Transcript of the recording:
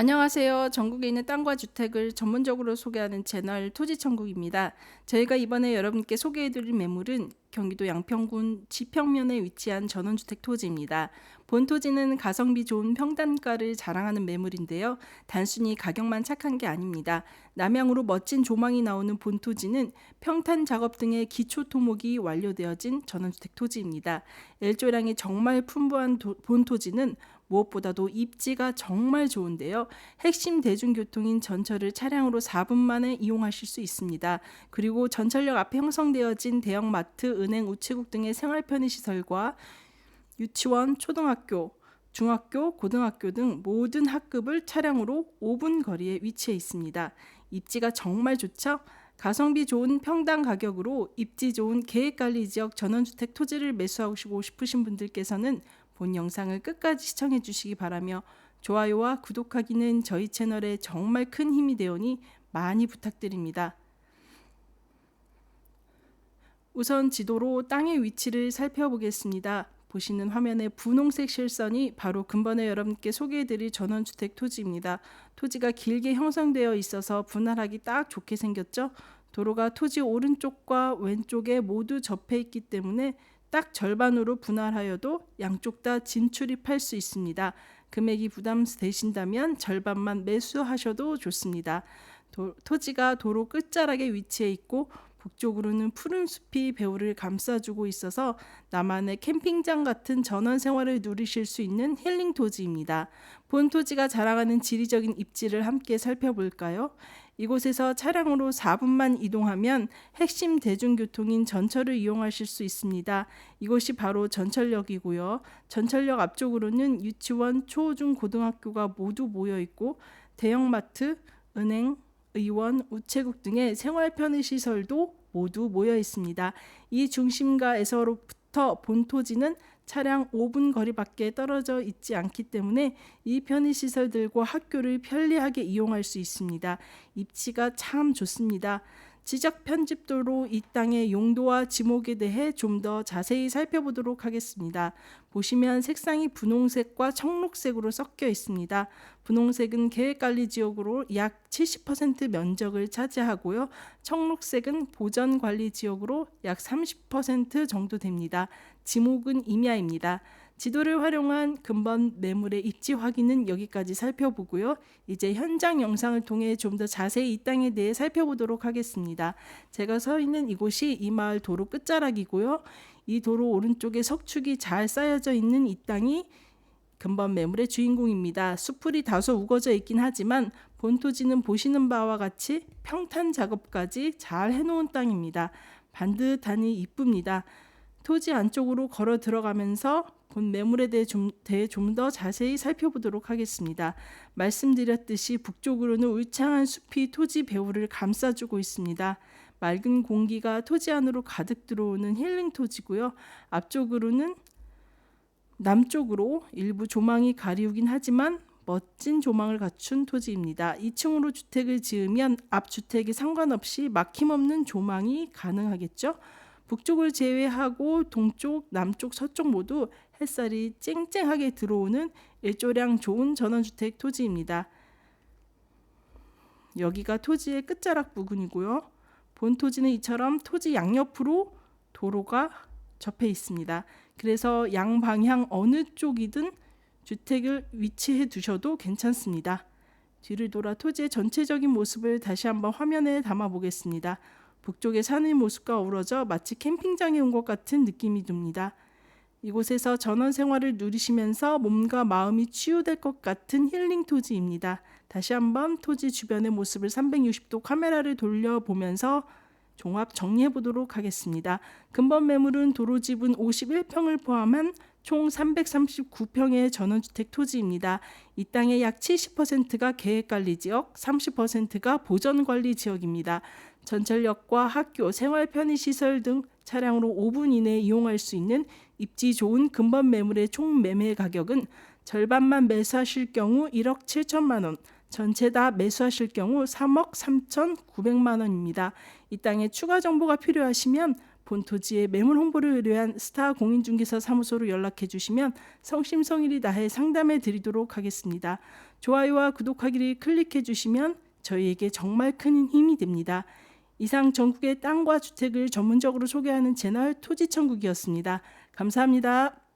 안녕하세요. 전국에 있는 땅과 주택을 전문적으로 소개하는 채널 토지천국입니다. 저희가 이번에 여러분께 소개해드릴 매물은 경기도 양평군 지평면에 위치한 전원주택 토지입니다. 본 토지는 가성비 좋은 평단가를 자랑하는 매물인데요. 단순히 가격만 착한 게 아닙니다. 남향으로 멋진 조망이 나오는 본 토지는 평탄 작업 등의 기초 토목이 완료되어진 전원주택 토지입니다. 일조량이 정말 풍부한 도, 본 토지는 무엇보다도 입지가 정말 좋은데요. 핵심 대중교통인 전철을 차량으로 4분 만에 이용하실 수 있습니다. 그리고 전철역 앞에 형성되어진 대형마트, 은행, 우체국 등의 생활 편의 시설과 유치원, 초등학교, 중학교, 고등학교 등 모든 학급을 차량으로 5분 거리에 위치해 있습니다. 입지가 정말 좋죠? 가성비 좋은 평당 가격으로 입지 좋은 계획관리 지역 전원주택 토지를 매수하고 싶으신 분들께서는 본 영상을 끝까지 시청해 주시기 바라며 좋아요와 구독하기는 저희 채널에 정말 큰 힘이 되오니 많이 부탁드립니다. 우선 지도로 땅의 위치를 살펴보겠습니다. 보시는 화면의 분홍색 실선이 바로 근번에 여러분께 소개해드릴 전원주택 토지입니다. 토지가 길게 형성되어 있어서 분할하기 딱 좋게 생겼죠. 도로가 토지 오른쪽과 왼쪽에 모두 접해 있기 때문에 딱 절반으로 분할하여도 양쪽 다 진출입할 수 있습니다. 금액이 부담되신다면 절반만 매수하셔도 좋습니다. 도, 토지가 도로 끝자락에 위치해 있고 북쪽으로는 푸른 숲이 배후를 감싸주고 있어서 나만의 캠핑장 같은 전원 생활을 누리실 수 있는 힐링 토지입니다. 본 토지가 자랑하는 지리적인 입지를 함께 살펴볼까요? 이곳에서 차량으로 4분만 이동하면 핵심 대중교통인 전철을 이용하실 수 있습니다. 이곳이 바로 전철역이고요. 전철역 앞쪽으로는 유치원, 초, 중, 고등학교가 모두 모여 있고 대형마트, 은행, 의원, 우체국 등의 생활 편의 시설도 모두 모여 있습니다. 이 중심가에서부터 본토지는 차량 5분 거리밖에 떨어져 있지 않기 때문에 이 편의시설들과 학교를 편리하게 이용할 수 있습니다. 입지가 참 좋습니다. 지적 편집도로 이 땅의 용도와 지목에 대해 좀 더 자세히 살펴보도록 하겠습니다. 보시면 색상이 분홍색과 청록색으로 섞여 있습니다. 분홍색은 계획관리 지역으로 약 70% 면적을 차지하고요. 청록색은 보전관리 지역으로 약 30% 정도 됩니다. 지목은 임야입니다. 지도를 활용한 근본 매물의 입지 확인은 여기까지 살펴보고요. 이제 현장 영상을 통해 좀 더 자세히 이 땅에 대해 살펴보도록 하겠습니다. 제가 서 있는 이곳이 이 마을 도로 끝자락이고요. 이 도로 오른쪽에 석축이 잘 쌓여져 있는 이 땅이 근본 매물의 주인공입니다. 수풀이 다소 우거져 있긴 하지만 본토지는 보시는 바와 같이 평탄 작업까지 잘 해놓은 땅입니다. 반듯하니 이쁩니다. 토지 안쪽으로 걸어 들어가면서 본 매물에 대해 좀 더 자세히 살펴보도록 하겠습니다. 말씀드렸듯이 북쪽으로는 울창한 숲이 토지 배후를 감싸주고 있습니다. 맑은 공기가 토지 안으로 가득 들어오는 힐링 토지고요. 앞쪽으로는 남쪽으로 일부 조망이 가리우긴 하지만 멋진 조망을 갖춘 토지입니다. 2층으로 주택을 지으면 앞 주택에 상관없이 막힘없는 조망이 가능하겠죠. 북쪽을 제외하고 동쪽, 남쪽, 서쪽 모두 햇살이 쨍쨍하게 들어오는 일조량 좋은 전원주택 토지입니다. 여기가 토지의 끝자락 부근이고요. 본 토지는 이처럼 토지 양옆으로 도로가 접해 있습니다. 그래서 양방향 어느 쪽이든 주택을 위치해 두셔도 괜찮습니다. 뒤를 돌아 토지의 전체적인 모습을 다시 한번 화면에 담아 보겠습니다. 북쪽의 산의 모습과 어우러져 마치 캠핑장에 온 것 같은 느낌이 듭니다. 이곳에서 전원 생활을 누리시면서 몸과 마음이 치유될 것 같은 힐링 토지입니다. 다시 한번 토지 주변의 모습을 360도 카메라를 돌려보면서 종합 정리해 보도록 하겠습니다. 근본 매물은 도로 지분 51평을 포함한 총 339평의 전원주택 토지입니다. 이 땅의 약 70%가 계획관리 지역, 30%가 보전관리 지역입니다. 전철역과 학교, 생활 편의시설 등 차량으로 5분 이내에 이용할 수 있는 입지 좋은 근본 매물의 총 매매 가격은 절반만 매수하실 경우 1억 7천만 원, 전체 다 매수하실 경우 3억 3천 9백만 원입니다. 이 땅에 추가 정보가 필요하시면 본 토지의 매물 홍보를 의뢰한 스타 공인중개사 사무소로 연락해 주시면 성심성의를 다해 상담해 드리도록 하겠습니다. 좋아요와 구독하기를 클릭해 주시면 저희에게 정말 큰 힘이 됩니다. 이상 전국의 땅과 주택을 전문적으로 소개하는 채널 토지천국이었습니다. 감사합니다.